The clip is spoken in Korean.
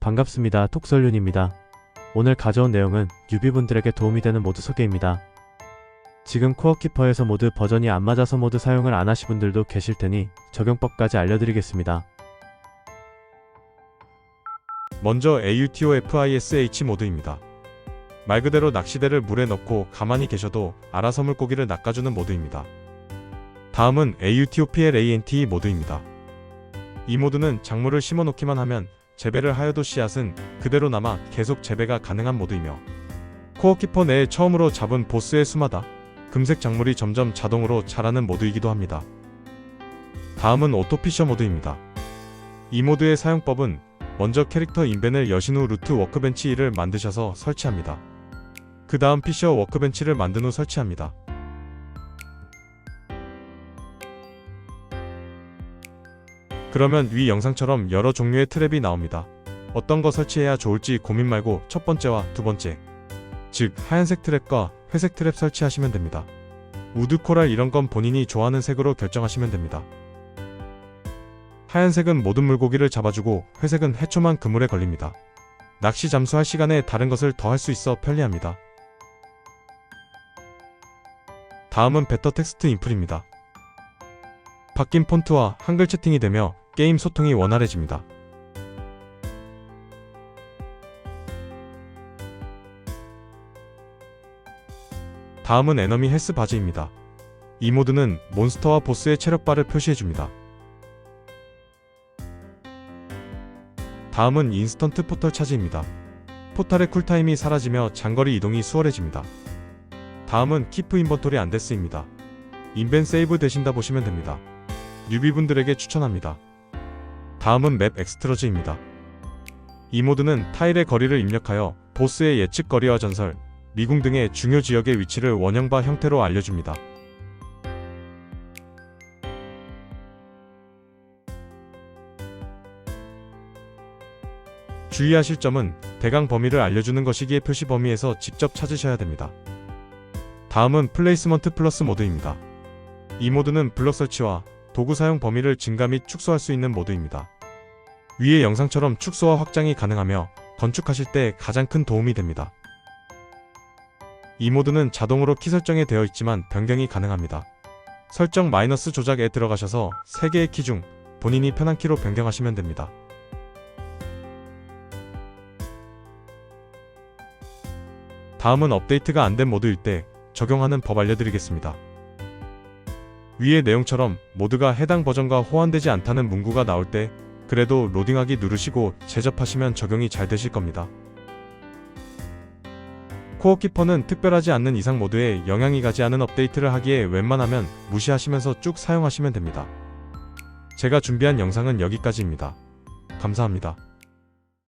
반갑습니다. 톡설륜입니다. 오늘 가져온 내용은 유비분들에게 도움이 되는 모드 소개입니다. 지금 코어키퍼에서 모드 버전이 안 맞아서 모드 사용을 안 하신 분들도 계실 테니 적용법까지 알려드리겠습니다. 먼저 AUTOFISH 모드입니다. 말 그대로 낚시대를 물에 넣고 가만히 계셔도 알아서 물고기를 낚아주는 모드입니다. 다음은 AUTOPLANT 모드입니다. 이 모드는 작물을 심어 놓기만 하면 재배를 하여도 씨앗은 그대로 남아 계속 재배가 가능한 모드이며 코어키퍼 내에 처음으로 잡은 보스의 수마다 금색 작물이 점점 자동으로 자라는 모드이기도 합니다. 다음은 오토피셔 모드입니다. 이 모드의 사용법은 먼저 캐릭터 인벤을 여신 후 루트 워크벤치 1을 만드셔서 설치합니다. 그 다음 피셔 워크벤치를 만든 후 설치합니다. 그러면 위 영상처럼 여러 종류의 트랩이 나옵니다. 어떤 거 설치해야 좋을지 고민 말고 첫 번째와 두 번째, 즉 하얀색 트랩과 회색 트랩 설치하시면 됩니다. 우드 코랄 이런 건 본인이 좋아하는 색으로 결정하시면 됩니다. 하얀색은 모든 물고기를 잡아주고 회색은 해초만 그물에 걸립니다. 낚시 잠수할 시간에 다른 것을 더 할 수 있어 편리합니다. 다음은 베터 텍스트 인풀입니다. 바뀐 폰트와 한글 채팅이 되며 게임 소통이 원활해집니다. 다음은 에너미 헬스 바지입니다. 이 모드는 몬스터와 보스의 체력바를 표시해줍니다. 다음은 인스턴트 포털 차지입니다. 포탈의 쿨타임이 사라지며 장거리 이동이 수월해집니다. 다음은 키프 인번토리 안데스입니다. 인벤 세이브 되신다 보시면 됩니다. 뉴비분들에게 추천합니다. 다음은 맵 엑스트러즈입니다. 이 모드는 타일의 거리를 입력하여 보스의 예측 거리와 전설, 미궁 등의 중요 지역의 위치를 원형바 형태로 알려줍니다. 주의하실 점은 대강 범위를 알려주는 것이기에 표시 범위에서 직접 찾으셔야 됩니다. 다음은 플레이스먼트 플러스 모드입니다. 이 모드는 블럭 설치와 도구 사용 범위를 증가 및 축소할 수 있는 모드입니다. 위의 영상처럼 축소와 확장이 가능하며 건축하실 때 가장 큰 도움이 됩니다. 이 모드는 자동으로 키 설정에 되어 있지만 변경이 가능합니다. 설정 마이너스 조작에 들어가셔서 3개의 키 중 본인이 편한 키로 변경하시면 됩니다. 다음은 업데이트가 안 된 모드일 때 적용하는 법 알려드리겠습니다. 위의 내용처럼 모드가 해당 버전과 호환되지 않다는 문구가 나올 때 그래도 로딩하기 누르시고 제접하시면 적용이 잘 되실 겁니다. 코어키퍼는 특별하지 않는 이상 모드에 영향이 가지 않은 업데이트를 하기에 웬만하면 무시하시면서 쭉 사용하시면 됩니다. 제가 준비한 영상은 여기까지입니다. 감사합니다.